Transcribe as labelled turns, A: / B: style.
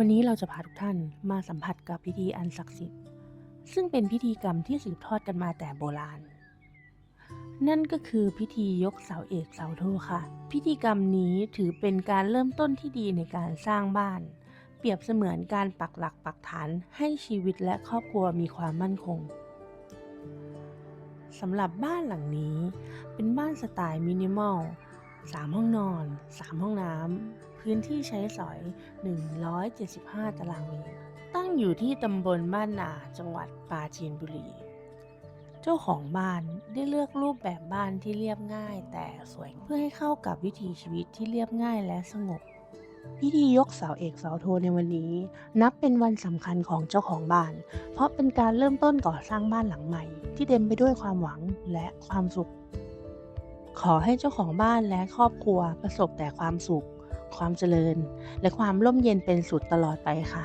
A: วันนี้เราจะพาทุกท่านมาสัมผัสกับพิธีอันศักดิ์สิทธิ์ ซึ่งเป็นพิธีกรรมที่สืบทอดกันมาแต่โบราณ นั่นก็คือพิธียกเสาเอกเสาโทค่ะ พิธีกรรมนี้ถือเป็นการเริ่มต้นที่ดีในการสร้างบ้าน เปรียบเสมือนการปักหลักปักฐานให้ชีวิตและครอบครัวมีความมั่นคงสำหรับบ้านหลังนี้เป็นบ้านสไตล์มินิมอล 3 ห้องนอน 3 ห้องน้ำ พื้นที่ใช้สอย 175 ตารางเมตร ตั้งอยู่ที่ตำบลบ้านนา จังหวัดปราจีนบุรี เจ้าของบ้านได้เลือกรูปแบบบ้านที่เรียบง่าย แต่สวยเพื่อให้เข้ากับวิถีชีวิตที่เรียบง่ายและสงบ พิธียกเสาเอกเสาโทในวันนี้ นับเป็นวันสำคัญของเจ้าของบ้าน เพราะเป็นการเริ่มต้นก่อสร้างบ้านหลังใหม่ ที่เต็มไปด้วยความหวังและความสุขข อให้เจ้าของบ้านและครอบครัวประสบแต่ความสุข ความเจริญ และความร่มเย็นเป็นสุดตลอดไปค่ะ